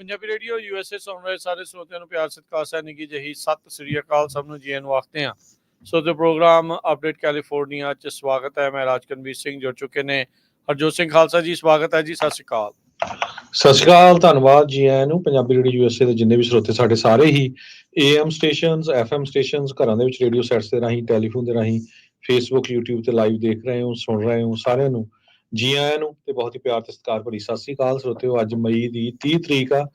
Punjabi radio USA ਸੁਣ ਰਹੇ ਸਾਰੇ ਸਰੋਤਿਆਂ ਨੂੰ ਪਿਆਰ, ਸਤਿਕਾਰ ਸੈਨਿਕ ਜੀ ਜਹੀ ਸਤਿ ਸ੍ਰੀ ਅਕਾਲ ਸਭ ਨੂੰ ਜੀ ਨੂੰ ਆਖਦੇ ਹਾਂ। ਸੋ ਤੇ ਪ੍ਰੋਗਰਾਮ ਅਪਡੇਟ ਕੈਲੀਫੋਰਨੀਆ ਚ ਸਵਾਗਤ ਹੈ, ਮੈਂ ਰਾਜਕਨਵੀਰ ਸਿੰਘ ਜੁੜ ਚੁੱਕੇ ਨੇ। ਹਰਜੋਤ ਸਿੰਘ ਖਾਲਸਾ ਜੀ, ਸਵਾਗਤ ਹੈ ਜੀ, ਸਤਿ ਸ੍ਰੀ ਅਕਾਲ। ਸਤਿ ਸ਼੍ਰੀ ਅਕਾਲ, ਧੰਨਵਾਦ ਜੀ ਆਇਆਂ ਨੂੰ, ਪੰਜਾਬੀ ਰੇਡੀਓ ਯੂਐਸਏ ਦੇ ਜਿੰਨੇ ਵੀ ਸਰੋਤੇ ਸਾਡੇ ਸਾਰੇ ਹੀ। ਏਐਮ ਸਟੇਸ਼ਨਸ, ਐਫਐਮ ਸਟੇਸ਼ਨਸ, ਘਰਾਂ ਦੇ ਵਿੱਚ ਰੇਡੀਓ ਸੈਟਸ ਦੇ ਰਾਹੀਂ, ਟੈਲੀਫੋਨ ਦੇ ਰਾਹੀਂ, ਫੇਸਬੁੱਕ YouTube ਤੇ ਲਾਈਵ ਦੇਖ ਰਹੇ ਹੋ, ਸੁਣ ਰਹੇ ਹੋ ਸਾਰਿਆਂ ਨੂੰ। ਜੀ ਆਇਆਂ ਨੂੰ ਤੇ ਬਹੁਤ ਹੀ ਪਿਆਰ ਤੇ ਸਤਿਕਾਰ ਭਰੀ ਸਤਿ ਸ਼੍ਰੀ ਅਕਾਲ ਸਰੋਤਿਓ, ਅੱਜ ਮਈ ਦੀ 30 ਤਰੀਕ ਆ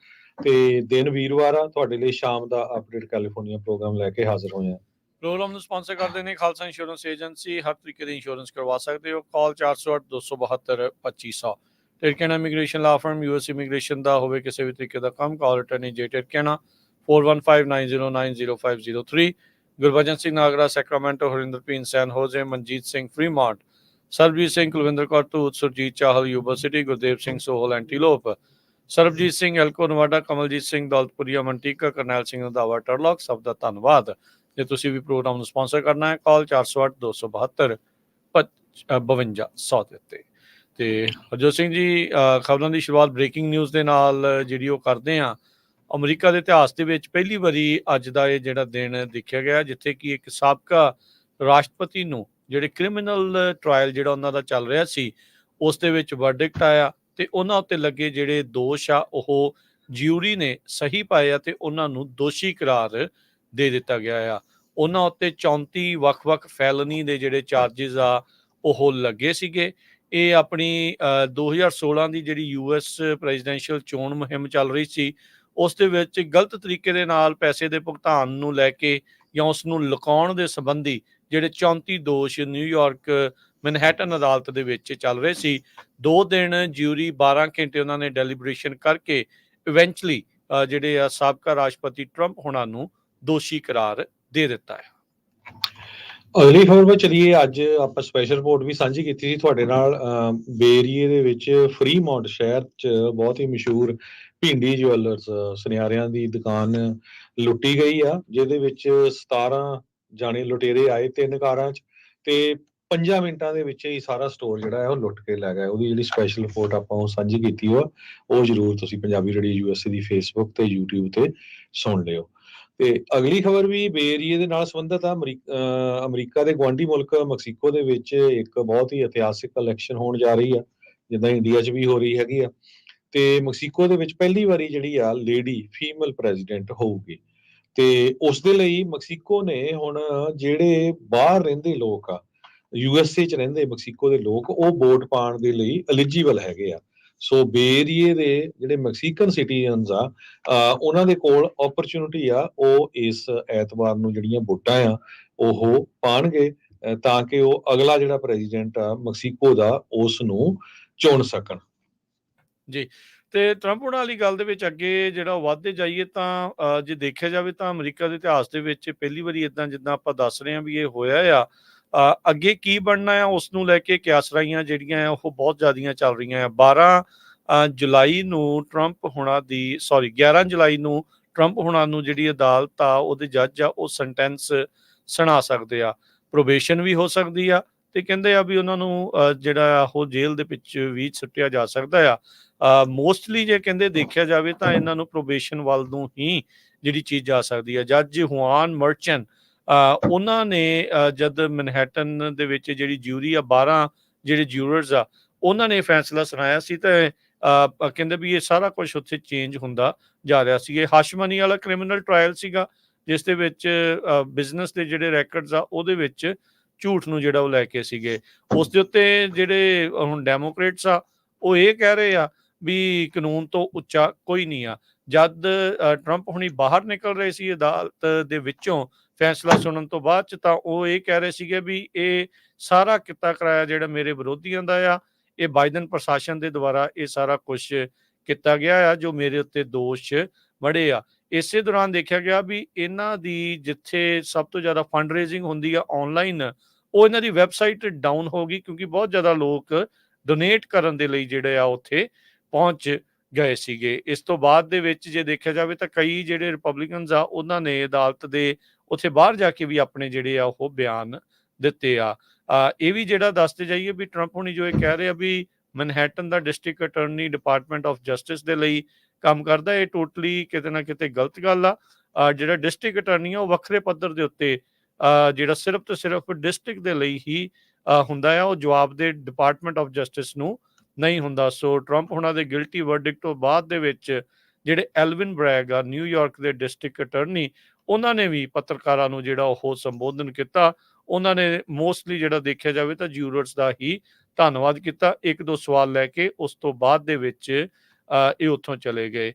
ਤੇ ਦਿਨ ਵੀਰਵਾਰ ਆ, ਤੁਹਾਡੇ ਲਈ ਸ਼ਾਮ ਦਾ ਅਪਡੇਟ ਕੈਲੀਫੋਰਨੀਆ ਪ੍ਰੋਗਰਾਮ ਲੈ ਕੇ ਹਾਜ਼ਰ ਹੋਏ ਆ। ਪ੍ਰੋਗਰਾਮ ਨੂੰ ਸਪਾਂਸਰ ਕਰਦੇ ਨੇ ਖਾਲਸਾ ਇੰਸ਼ੋਰੈਂਸ ਏਜੰਸੀ ਹਰ ਤਰੀਕੇ ਦੀ ਇੰਸ਼ੋਰੈਂਸ ਕਰਵਾ ਸਕਦੇ ਹੋ। Call 408 272 2500 ਟਿਰਕੇਨਾ immigration law firm US immigration ਦਾ ਹੋਵੇ, ਕਿਸੇ ਵੀ ਤਰੀਕੇ ਦਾ ਕੰਮ ਕਾਲ ਅਟਰਨੀ ਜੇ ਟਿਰਕੇਨਾ 4159090503 Gurbachan Singh Nagra Sacramento Harinder San Jose Manjit Singh Fremont Sarabjit Singh, Kulwinder Kaur, Dhoot, Surjit Chahal, Yuba City, Gurdev Singh, Sohal Antelope Sarabjit Singh, Elko, Nevada, Kamaljit Singh, Daulatpuria, Manteca, Karnail Singh, Randhawa, Turlock, ਸਭ ਦਾ ਧੰਨਵਾਦ। ਜੇ ਤੁਸੀਂ ਵੀ programme ਨੂੰ sponsor ਕਰਨਾ ਹੈ, ਕਾਲ 408 272 5200 ਦੇ ਉੱਤੇ। ਤੇ ਹਰਜੋਤ ਸਿੰਘ ਜੀ ਖਬਰਾਂ ਦੀ ਸ਼ੁਰੂਆਤ ਬ੍ਰੇਕਿੰਗ ਨਿਊਜ਼ ਦੇ ਨਾਲ ਜਿਹੜੀ ਉਹ ਕਰਦੇ ਆ ਅਮਰੀਕਾ ਦੇ ਇਤਿਹਾਸ ਦੇ ਵਿੱਚ ਪਹਿਲੀ ਵਾਰੀ ਅੱਜ ਦਾ ਇਹ ਜਿਹੜਾ ਦਿਨ ਦੇਖਿਆ ਗਿਆ, ਜਿੱਥੇ ਕਿ ਇੱਕ ਸਾਬਕਾ ਰਾਸ਼ਟਰਪਤੀ ਨੂੰ ਜਿਹੜੇ ਕ੍ਰਿਮੀਨਲ ਟ੍ਰਾਇਲ ਜਿਹੜਾ ਉਹਨਾਂ ਦਾ ਚੱਲ ਰਿਹਾ ਸੀ ਉਸ ਦੇ ਵਿੱਚ ਵਰਡਿਕਟ ਆਇਆ ਤੇ ਉਹਨਾਂ ਉੱਤੇ ਲੱਗੇ ਜਿਹੜੇ ਦੋਸ਼ ਆ ਉਹ ਜਿਊਰੀ ਨੇ ਸਹੀ ਪਾਏ ਆ ਤੇ ਉਹਨਾਂ ਨੂੰ ਦੋਸ਼ੀ ਕਰਾਰ ਦੇ ਦਿੱਤਾ ਗਿਆ ਆ। ਉਹਨਾਂ ਉੱਤੇ 34 ਵੱਖ-ਵੱਖ ਫੈਲਨੀ ਦੇ ਜਿਹੜੇ ਚਾਰजेस ਆ ਉਹ ਲੱਗੇ ਸੀਗੇ। ਇਹ ਆਪਣੀ ਅ, 2016 ਦੀ ਜਿਹੜੀ ਯੂਐਸ ਪ੍ਰੈਜ਼ੀਡੈਂਸ਼ੀਅਲ ਚੋਣ ਮੁਹਿੰਮ ਚੱਲ ਰਹੀ ਸੀ ਉਸ ਦੇ ਵਿੱਚ ਗਲਤ ਤਰੀਕੇ ਦੇ ਨਾਲ ਪੈਸੇ ਦੇ ਭੁਗਤਾਨ ਨੂੰ ਲੈ ਕੇ ਜਾਂ ਉਸ ਨੂੰ ਲੁਕਾਉਣ ਦੇ ਸੰਬੰਧੀ ਜਿਹੜੇ 34 ਦੋਸ਼ ਨਿਊਯਾਰਕ ਮੈਨਹੈਟਨ ਅਦਾਲਤ ਦੇ ਵਿੱਚ ਚੱਲ ਰਹੇ ਸੀ ਦੋ ਦਿਨ ਜਿਊਰੀ 12 ਘੰਟੇ ਉਹਨਾਂ ਨੇ ਡੈਲੀਬਰੇਸ਼ਨ ਕਰਕੇ ਇਵੈਂਚੁਅਲੀ ਜਿਹੜੇ ਆ ਸਾਬਕਾ ਰਾਸ਼ਟਰਪਤੀ ਟਰੰਪ ਹੁਣਾਂ ਨੂੰ ਦੋਸ਼ੀ ਕਰਾਰ ਦੇ ਦਿੱਤਾ ਹੈ। ਅਗਲੀ ਖਬਰ ਵਿੱਚ ਚਲੀਏ ਅੱਜ ਆਪਾਂ ਸਪੈਸ਼ਲ ਰਿਪੋਰਟ ਵੀ ਸਾਂਝੀ ਕੀਤੀ ਸੀ ਤੁਹਾਡੇ ਨਾਲ ਅਮ, ਬੇਰੀਏ ਦੇ ਵਿੱਚ ਫਰੀਮੌਂਟ ਸ਼ਹਿਰ 'ਚ ਬਹੁਤ ਹੀ ਮਸ਼ਹੂਰ ਭਿੰਡੀ ਜੁਐਲਰਸ ਸੁਨਿਆਰਿਆਂ ਦੀ ਦੁਕਾਨ ਲੁੱਟੀ ਗਈ ਆ ਜਿਹਦੇ ਵਿੱਚ 17 ਜਾਣੇ ਲੁਟੇਰੇ ਆਏ ਤਿੰਨ ਕਾਰਾਂ 'ਚ ਤੇ 5 ਮਿੰਟਾਂ ਦੇ ਵਿੱਚ ਹੀ ਸਾਰਾ ਸਟੋਰ ਜਿਹੜਾ ਹੈ ਉਹ ਲੁੱਟ ਕੇ ਲੈ ਗਏ ਉਹਦੀ ਜਿਹੜੀ ਸਪੈਸ਼ਲ ਰਿਪੋਰਟ ਆਪਾਂ ਉਹ ਸਾਂਝੀ ਕੀਤੀ ਹੋ ਉਹ ਜਰੂਰ ਤੁਸੀਂ ਪੰਜਾਬੀ ਰੇਡੀਓ ਯੂਐਸਏ ਦੀ ਫੇਸਬੁੱਕ ਤੇ YouTube ਤੇ ਸੁਣ ਲਿਓ। ਤੇ ਅਗਲੀ ਖਬਰ ਵੀ ਬੇਰੀਏ ਦੇ ਨਾਲ ਸੰਬੰਧਿਤ ਆ। ਅਮਰੀ- ਅਹ ਅਮਰੀਕਾ ਦੇ ਗਵਾਂਢੀ ਮੁਲਕ ਮੈਕਸੀਕੋ ਦੇ ਵਿੱਚ ਇੱਕ ਬਹੁਤ ਹੀ ਇਤਿਹਾਸਿਕ ਇਲੈਕਸ਼ਨ ਹੋਣ ਜਾ ਰਹੀ ਆ, ਜਿੱਦਾਂ ਇੰਡੀਆ 'ਚ ਵੀ ਹੋ ਰਹੀ ਹੈਗੀ ਆ। ਤੇ ਮੈਕਸੀਕੋ ਦੇ ਵਿੱਚ ਪਹਿਲੀ ਵਾਰੀ ਜਿਹੜੀ ਆ ਲੇਡੀ ਫੀਮੇਲ ਪ੍ਰੈਜ਼ੀਡੈਂਟ ਹੋਊਗੀ। ਤੇ ਉਸ ਦੇ ਲਈ ਮੈਕਸੀਕੋ ਨੇ ਹੁਣ ਜਿਹੜੇ ਬਾਹਰ ਰਹਿੰਦੇ ਲੋਕ ਆ ਯੂ ਐੱਸ ਏ ਚ ਰਹਿੰਦੇ ਮੈਕਸੀਕੋ ਦੇ ਲੋਕ, ਉਹ ਵੋਟ ਪਾਉਣ ਦੇ ਲਈ ਐਲੀਜੀਬਲ ਹੈਗੇ ਆ। ਸੋ ਬੇਰੀਏ ਦੇ ਜਿਹੜੇ ਮੈਕਸੀਕਨ ਸਿਟੀਜ਼ਨਸ ਆ ਉਹਨਾਂ ਦੇ ਕੋਲ ਓਪਰਚੁਨਿਟੀ ਆ, ਉਹ ਇਸ ਐਤਵਾਰ ਨੂੰ ਜਿਹੜੀਆਂ ਵੋਟਾਂ ਆ, ਉਹ ਪਾਣਗੇ ਤਾਂ ਕਿ ਉਹ ਅਗਲਾ ਜਿਹੜਾ ਪ੍ਰੈਜ਼ੀਡੈਂਟ ਆ, ਮੈਕਸੀਕੋ ਦਾ, ਉਸ ਨੂੰ ਚੁਣ ਸਕਣ। ਜੀ ਤੇ ਟਰੰਪ ਉਹਨਾਂ ਵਾਲੀ ਗੱਲ ਦੇ ਵਿੱਚ ਅੱਗੇ ਜਿਹੜਾ ਉਹ ਵੱਧਦੇ ਜਾਈਏ ਤਾਂ ਜੇ ਦੇਖਿਆ ਜਾਵੇ ਤਾਂ ਅਮਰੀਕਾ ਦੇ ਇਤਿਹਾਸ ਦੇ ਵਿੱਚ ਪਹਿਲੀ ਵਾਰੀ ਇਦਾਂ ਜਿੱਦਾਂ ਆਪਾਂ ਦੱਸ ਰਹੇ ਹਾਂ ਵੀ ਇਹ ਹੋਇਆ ਆ ਅੱਗੇ ਕੀ ਬਣਨਾ ਆ ਉਸ ਨੂੰ ਲੈ ਕੇ ਕਿਆਸਰਾਈਆਂ ਜਿਹੜੀਆਂ ਆ ਉਹ ਬਹੁਤ ਜ਼ਿਆਦੀਆਂ ਚੱਲ ਰਹੀਆਂ ਆ। 12 ਜੁਲਾਈ ਨੂੰ ਟਰੰਪ ਹੁਣਾਂ ਦੀ ਸੌਰੀ 11 ਜੁਲਾਈ ਨੂੰ ਟਰੰਪ ਹੁਣਾਂ ਨੂੰ ਜਿਹੜੀ ਅਦਾਲਤ ਆ ਉਹਦੇ ਜੱਜ ਆ ਉਹ ਸੈਂਟੈਂਸ ਸੁਣਾ ਸਕਦੇ ਆ। ਪ੍ਰੋਬੇਸ਼ਨ ਵੀ ਹੋ ਸਕਦੀ ਆ ਤੇ ਕਹਿੰਦੇ ਆ ਵੀ ਉਹਨਾਂ ਨੂੰ ਅ, ਜਿਹੜਾ ਆ ਉਹ ਜੇਲ੍ਹ ਦੇ ਵਿੱਚ ਵੀ ਸੁੱਟਿਆ ਜਾ ਸਕਦਾ ਆ। ਮੋਸਟਲੀ ਜੇ ਕਹਿੰਦੇ ਦੇਖਿਆ ਜਾਵੇ ਤਾਂ ਇਹਨਾਂ ਨੂੰ ਪ੍ਰੋਬੇਸ਼ਨ ਵੱਲ ਨੂੰ ਹੀ ਜਿਹੜੀ ਚੀਜ਼ ਜਾ ਸਕਦੀ ਹੈ ਜੱਜ ਹੁਆਨ ਮਰਚਨ ਉਹਨਾਂ ਨੇ ਜਦ ਮੈਨਹੈਟਨ ਦੇ ਵਿੱਚ ਜਿਹੜੀ ਜਿਊਰੀ ਆ 12 ਜਿਹੜੇ ਜਿਊਰਰਸ ਆ, ਉਹਨਾਂ ਨੇ ਫੈਸਲਾ ਸੁਣਾਇਆ ਸੀ ਤੇ ਕਹਿੰਦੇ ਵੀ ਇਹ ਸਾਰਾ ਕੁਝ ਉੱਥੇ ਚੇਂਜ ਹੁੰਦਾ ਜਾ ਰਿਹਾ ਸੀ। ਇਹ ਹਸ਼ਮਨੀ ਵਾਲਾ ਕ੍ਰਿਮੀਨਲ ਟ੍ਰਾਇਲ ਸੀਗਾ, ਜਿਸ ਦੇ ਵਿੱਚ ਬਿਜ਼ਨਸ ਦੇ ਜਿਹੜੇ ਰੈਕਰਡਸ ਆ, ਉਹਦੇ ਵਿੱਚ ਝੂਠ ਨੂੰ ਜਿਹੜਾ ਉਹ ਲੈ ਕੇ ਸੀਗੇ। ਉਸ ਦੇ ਉੱਤੇ ਜਿਹੜੇ ਹੁਣ ਡੈਮੋਕ੍ਰੇਟਸ ਆ, ਉਹ ਇਹ ਕਹਿ ਰਹੇ ਆ ਵੀ ਕਾਨੂੰਨ ਤੋਂ ਉੱਚਾ ਕੋਈ ਨਹੀਂ ਆ। ਜਦ ਟਰੰਪ ਹੁਣੀ ਬਾਹਰ ਨਿਕਲ ਰਹੇ ਸੀ ਅਦਾਲਤ ਦੇ ਵਿੱਚੋਂ ਫੈਸਲਾ ਸੁਣਨ ਤੋਂ ਬਾਅਦ ਚ ਤਾਂ ਉਹ ਇਹ ਕਹਿ ਰਹੇ ਸੀਗੇ ਵੀ ਇਹ ਸਾਰਾ ਕਿੱਤਾ ਕਰਾਇਆ ਜਿਹੜਾ ਮੇਰੇ ਵਿਰੋਧੀਆਂ ਦਾ ਆ, ਇਹ ਬਾਈਡਨ ਪ੍ਰਸ਼ਾਸਨ ਦੇ ਦੁਆਰਾ ਇਹ ਸਾਰਾ ਕੁਝ ਕੀਤਾ ਗਿਆ ਆ, ਜੋ ਮੇਰੇ ਉੱਤੇ ਦੋਸ਼ ਵੜੇ ਆ। ਇਸੇ ਦੌਰਾਨ ਦੇਖਿਆ ਗਿਆ ਵੀ ਇਹਨਾਂ ਦੀ ਜਿੱਥੇ ਸਭ ਤੋਂ ਜ਼ਿਆਦਾ ਫੰਡ ਰੇਜ਼ਿੰਗ ਹੁੰਦੀ ਆ ਆਨਲਾਈਨ ਉਹ ਇਹਨਾਂ ਦੀ ਵੈਬਸਾਈਟ ਡਾਊਨ ਹੋ ਗਈ ਕਿਉਂਕਿ ਬਹੁਤ ਜ਼ਿਆਦਾ ਲੋਕ ਡੋਨੇਟ ਕਰਨ ਦੇ ਲਈ ਜਿਹੜੇ ਆ ਉੱਥੇ ਪਹੁੰਚ ਗਏ ਸੀਗੇ। ਇਸ ਤੋਂ ਬਾਅਦ ਦੇ ਵਿੱਚ ਜੇ ਦੇਖਿਆ ਜਾਵੇ ਤਾਂ ਕਈ ਜਿਹੜੇ ਰਿਪਬਲਿਕਨਸ ਆ, ਉਹਨਾਂ ਨੇ ਅਦਾਲਤ ਦੇ ਉੱਥੇ ਬਾਹਰ ਜਾ ਕੇ ਵੀ ਆਪਣੇ ਜਿਹੜੇ ਆ, ਉਹ ਬਿਆਨ ਦਿੱਤੇ ਆ। ਇਹ ਵੀ ਜਿਹੜਾ ਦੱਸਦੇ ਜਾਈਏ ਵੀ ਟਰੰਪ ਹੁਣੀ ਜੋ ਇਹ ਕਹਿ ਰਹੇ ਆ ਵੀ Manhattan the district attorney department of justice ਦੇ ਲਈ ਕੰਮ ਕਰਦਾ, ਇਹ ਟੋਟਲੀ ਕਿਤੇ ਨਾ ਕਿਤੇ ਗਲਤ ਗੱਲ ਆ। ਜਿਹੜਾ ਡਿਸਟ੍ਰਿਕਟ ਅਟਾਰਨੀ ਆ, ਉਹ ਵੱਖਰੇ ਪੱਧਰ ਦੇ ਉੱਤੇ ਜਿਹੜਾ ਸਿਰਫ ਤੇ ਸਿਰਫ ਡਿਸਟ੍ਰਿਕਟ ਦੇ ਲਈ ਹੀ ਹੁੰਦਾ ਆ, ਉਹ ਜਵਾਬ ਦੇ ਡਿਪਾਰਟਮੈਂਟ ਆਫ ਜਸਟਿਸ ਨੂੰ ਨਹੀਂ ਹੁੰਦਾ। ਸੋ ਟਰੰਪ ਉਹਨਾਂ ਦੇ ਗਿਲਟੀ ਵਰਡਿਕਟ ਤੋਂ ਬਾਅਦ ਦੇ ਵਿੱਚ ਜਿਹੜੇ ਐਲਵਿਨ ਬ੍ਰੈਗ ਆ ਨਿਊਯਾਰਕ ਦੇ ਡਿਸਟ੍ਰਿਕਟ ਅਟਾਰਨੀ, ਉਹਨਾਂ ਨੇ ਵੀ ਪੱਤਰਕਾਰਾਂ ਨੂੰ ਜਿਹੜਾ ਉਹ ਸੰਬੋਧਨ ਕੀਤਾ। ਉਹਨਾਂ ਨੇ ਮੋਸਟਲੀ ਜਿਹੜਾ ਦੇਖਿਆ ਜਾਵੇ ਤਾਂ ਜੂਰਰਸ ਦਾ ਹੀ ਧੰਨਵਾਦ ਕੀਤਾ। ਇੱਕ ਦੋ ਸਵਾਲ ਲੈ ਕੇ ਉਸ ਤੋਂ ਬਾਅਦ ਦੇ ਵਿੱਚ ਇਹ ਉੱਥੋਂ ਚਲੇ ਗਏ।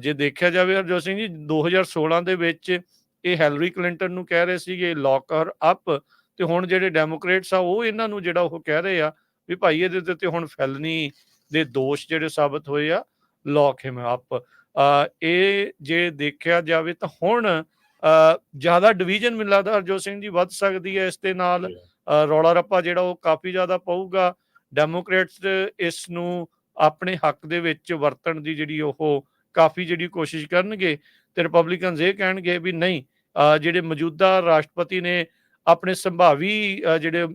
ਜੇ ਦੇਖਿਆ ਜਾਵੇ ਹਰਜੋਤ ਸਿੰਘ ਜੀ 2016 ਦੇ ਵਿੱਚ ਇਹ ਹੈਲਰੀ ਕਲਿੰਟਨ ਨੂੰ ਕਹਿ ਰਹੇ ਸੀਗੇ ਲੌਕਰ ਅਪ ਤੇ ਹੁਣ ਜਿਹੜੇ ਡੈਮੋਕ੍ਰੇਟਸ ਆ, ਉਹ ਇਹਨਾਂ ਨੂੰ ਜਿਹੜਾ ਉਹ ਕਹਿ ਰਹੇ ਆ ਵੀ ਭਾਈ ਇਹਦੇ ਤੇ ਹੁਣ ਫੈਲਨੀ ਦੇ ਦੋਸ਼ ਜਿਹੜੇ ਸਾਬਤ ਹੋਏ ਆ ਲੌਕ ਹਿਮ ਅਪ ਇਹ ਜੇ ਦੇਖਿਆ ਜਾਵੇ ਤਾਂ ਹੁਣ ਜ਼ਿਆਦਾ ਡਿਵੀਜ਼ਨ ਮੈਨੂੰ ਲੱਗਦਾ ਹਰਜੋਤ ਸਿੰਘ ਜੀ ਵੱਧ ਸਕਦੀ ਹੈ ਇਸ ਦੇ ਨਾਲ। ਰੌਲਾ ਰੱਪਾ ਜਿਹੜਾ ਉਹ ਕਾਫੀ ਜ਼ਿਆਦਾ ਪਊਗਾ। ਡੈਮੋਕ੍ਰੇਟਸ ਇਸ ਨੂੰ ਆਪਣੇ ਹੱਕ ਦੇ ਵਿੱਚ ਵਰਤਣ ਦੀ ਜਿਹੜੀ ਉਹ ਕਾਫੀ ਜਿਹੜੀ ਕੋਸ਼ਿਸ਼ ਕਰਨਗੇ ਤੇ ਰਿਪਬਲਿਕਨਸ ਇਹ ਕਹਿਣਗੇ ਵੀ ਨਹੀਂ ਜਿਹੜੇ ਮੌਜੂਦਾ ਰਾਸ਼ਟਰਪਤੀ ਨੇ ਆਪਣੇ ਸੰਭਾਵੀ ਜਿਹੜੇ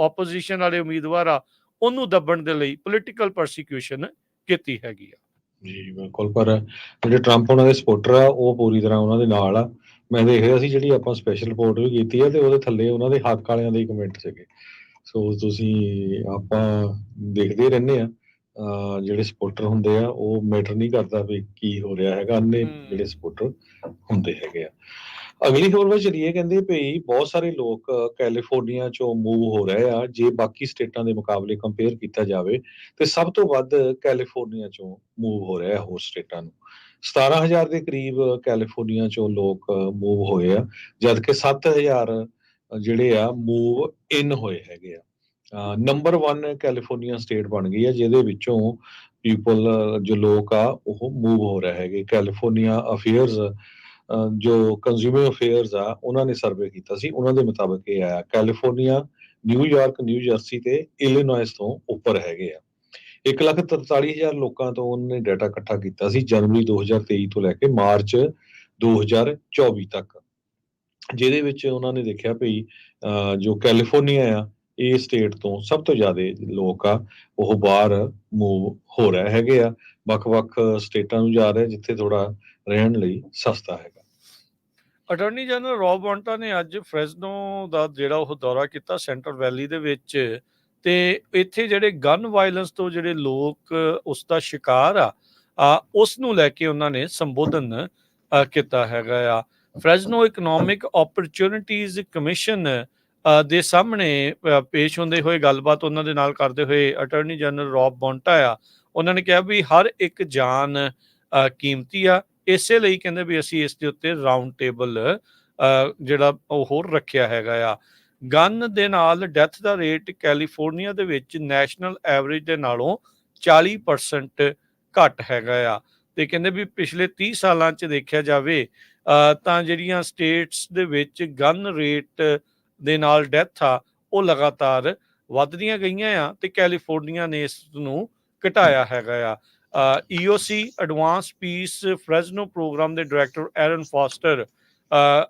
ਆਪੋਜੀਸ਼ਨ ਵਾਲੇ ਉਮੀਦਵਾਰ ਆ ਉਹਨੂੰ ਦੱਬਣ ਦੇ ਲਈ ਪੋਲੀਟੀਕਲ ਪਰਸੀਕਿਊਸ਼ਨ ਕੀਤੀ ਹੈਗੀ ਆ। ਜੀ ਬਿਲਕੁਲ ਪਰ ਜਿਹੜੇ ਟਰੰਪ ਉਹਨਾਂ ਦੇ ਸਪੋਰਟਰ ਆ ਉਹ ਪੂਰੀ ਤਰ੍ਹਾਂ ਉਹਨਾਂ ਦੇ ਨਾਲ ਆ। ਮੈਂ ਦੇਖ ਰਿਹਾ ਸੀ ਜਿਹੜੀ ਆਪਾਂ ਸਪੈਸ਼ਲ ਰਿਪੋਰਟ ਵੀ ਕੀਤੀ ਆ ਤੇ ਉਹਦੇ ਥੱਲੇ ਉਹਨਾਂ ਦੇ ਹੱਕ ਵਾਲਿਆਂ ਦੇ ਕਮੈਂਟ ਸੀਗੇ। ਸੋ ਤੁਸੀਂ ਆਪਾਂ ਦੇਖਦੇ ਰਹਿੰਦੇ ਆ ਜਿਹੜੇ ਸਪੋਰਟਰ ਹੁੰਦੇ ਆ ਉਹ ਮੈਟਰ ਨਹੀਂ ਕਰਦਾ ਵੀ ਕੀ ਹੋ ਰਿਹਾ ਹੈਗਾ ਅੰਨੇ। ਜਿਹੜੇ ਸਪੋਰਟਰ ਹੁੰਦੇ ਹੈਗੇ ਆ। ਅਗਲੀ ਖਬਰ ਵਿੱਚ ਚਲੀਏ, ਕਹਿੰਦੇ ਭਈ ਬਹੁਤ ਸਾਰੇ ਲੋਕ ਕੈਲੀਫੋਰਨੀਆ ਚੋਂ ਮੂਵ ਹੋ ਰਹੇ ਆ, ਜੇ ਬਾਕੀ ਸਟੇਟਾਂ ਦੇ ਮੁਕਾਬਲੇ ਕੰਪੇਅਰ ਕੀਤਾ ਜਾਵੇ ਤੇ ਸਭ ਤੋਂ ਵੱਧ ਕੈਲੀਫੋਰਨੀਆ ਚੋਂ ਮੂਵ ਹੋ ਰਿਹਾ ਹੋਰ ਸਟੇਟਾਂ ਨੂੰ। 17000 ਦੇ ਕਰੀਬ ਕੈਲੀਫੋਰਨੀਆ ਚੋਂ ਲੋਕ ਮੂਵ ਹੋਏ ਆ ਜਦ ਕਿ 7000 ਜਿਹੜੇ ਆ ਮੂਵ ਇਨ ਹੋਏ ਹੈਗੇ ਆ। ਨੰਬਰ 1 ਕੈਲੀਫੋਰਨੀਆ ਸਟੇਟ ਬਣ ਗਈ ਹੈ ਜਿਹਦੇ ਵਿੱਚੋਂ ਪੀਪਲ ਜੋ ਲੋਕ ਆ, ਉਹ ਮੂਵ ਹੋ ਰਹੇ ਹੈਗੇ। ਕੈਲੀਫੋਰਨੀਆ ਅਫੇਅਰਸ ਜੋ ਕੰਜ਼ਿਊਮਰ ਅਫੇਅਰਸ ਆ ਉਹਨਾਂ ਨੇ ਸਰਵੇ ਕੀਤਾ ਸੀ। ਉਹਨਾਂ ਦੇ ਮੁਤਾਬਕ ਇਹ ਆਇਆ California New York New Jersey ਤੇ ਇਲੀਨੋਇਸ ਤੋਂ ਉੱਪਰ ਹੈਗੇ ਆ। 143000 ਲੋਕਾਂ ਤੋਂ ਉਹਨਾਂ ਨੇ ਡਾਟਾ ਇਕੱਠਾ ਕੀਤਾ ਸੀ ਜਨਵਰੀ 2023 ਤੋਂ ਲੈ ਕੇ ਮਾਰਚ 2024 ਤੱਕ। ਜਿਹਦੇ ਵਿੱਚ ਉਹਨਾਂ ਨੇ ਦੇਖਿਆ ਭਈ ਅਹ, ਜੋ ਕੈਲੀਫੋਰਨੀਆ ਆ ਇਹ ਸਟੇਟ ਤੋਂ ਸਭ ਤੋਂ ਜ਼ਿਆਦਾ ਲੋਕ ਆ ਉਹ ਬਾਹਰ ਮੂਵ ਹੋ ਰਹੇ ਹੈਗੇ ਆ। ਵੱਖ-ਵੱਖ ਸਟੇਟਾਂ ਨੂੰ ਜਾ ਰਹੇ ਜਿੱਥੇ ਥੋੜਾ ਰਹਿਣ ਲਈ ਸਸਤਾ ਹੈਗਾ। ਅਟਾਰਨੀ ਜਨਰਲ ਰੌਬ ਬੌਂਟਾ ਨੇ ਅੱਜ ਫ੍ਰੈਸਨੋ ਦਾ ਜਿਹੜਾ ਉਹ ਦੌਰਾ ਕੀਤਾ ਸੈਂਟਰ ਵੈਲੀ ਦੇ ਵਿੱਚ ਤੇ ਇੱਥੇ ਜਿਹੜੇ ਗਨ ਵਾਇਲੈਂਸ ਤੋਂ ਜਿਹੜੇ ਲੋਕ ਉਸ ਦਾ ਸ਼ਿਕਾਰ ਆ ਆ, ਉਸ ਨੂੰ ਲੈ ਕੇ ਉਹਨਾਂ ਨੇ ਸੰਬੋਧਨ ਕੀਤਾ ਹੈਗਾ ਆ। ਫ੍ਰੈਸਨੋ ਇਕਨੋਮਿਕ ਓਪਰਚੁਨਿਟੀਜ਼ ਕਮਿਸ਼ਨ ਦੇ ਸਾਹਮਣੇ ਪੇਸ਼ ਹੁੰਦੇ ਹੋਏ ਗੱਲਬਾਤ ਉਹਨਾਂ ਦੇ ਨਾਲ ਕਰਦੇ ਹੋਏ ਅਟਾਰਨੀ ਜਨਰਲ ਰੌਬ ਬੌਂਟਾ ਆ। ਉਹਨਾਂ ਨੇ ਕਿਹਾ ਵੀ ਹਰ ਇੱਕ ਜਾਨ ਕੀਮਤੀ ਆ। ਇਸੇ ਲਈ ਕਹਿੰਦੇ ਵੀ ਅਸੀਂ ਇਸ ਦੇ ਉੱਤੇ ਰਾਉਂਡ ਟੇਬਲ ਜਿਹੜਾ ਉਹ ਹੋਰ ਰੱਖਿਆ ਹੈਗਾ ਆ। ਗਨ ਦੇ ਨਾਲ ਡੈਥ ਦਾ ਰੇਟ ਕੈਲੀਫੋਰਨੀਆ ਦੇ ਵਿੱਚ ਨੈਸ਼ਨਲ ਐਵਰੇਜ ਦੇ ਨਾਲੋਂ 40% ਘੱਟ ਹੈਗਾ ਆ। ਤੇ ਕਹਿੰਦੇ ਵੀ ਪਿਛਲੇ 30 ਸਾਲਾਂ 'ਚ ਦੇਖਿਆ ਜਾਵੇ ਤਾਂ ਜਿਹੜੀਆਂ ਸਟੇਟਸ ਦੇ ਵਿੱਚ ਗਨ ਰੇਟ ਦੇ ਨਾਲ ਡੈਥ ਆ ਉਹ ਲਗਾਤਾਰ ਵੱਧਦੀਆਂ ਗਈਆਂ ਆ ਤੇ ਕੈਲੀਫੋਰਨੀਆ ਨੇ ਇਸ ਨੂੰ ਘਟਾਇਆ ਹੈਗਾ ਆ। EOC advance peace Fresno program ਦੇ ਡਾਇਰੈਕਟਰ ਐਰਨ ਫੋਸਟਰ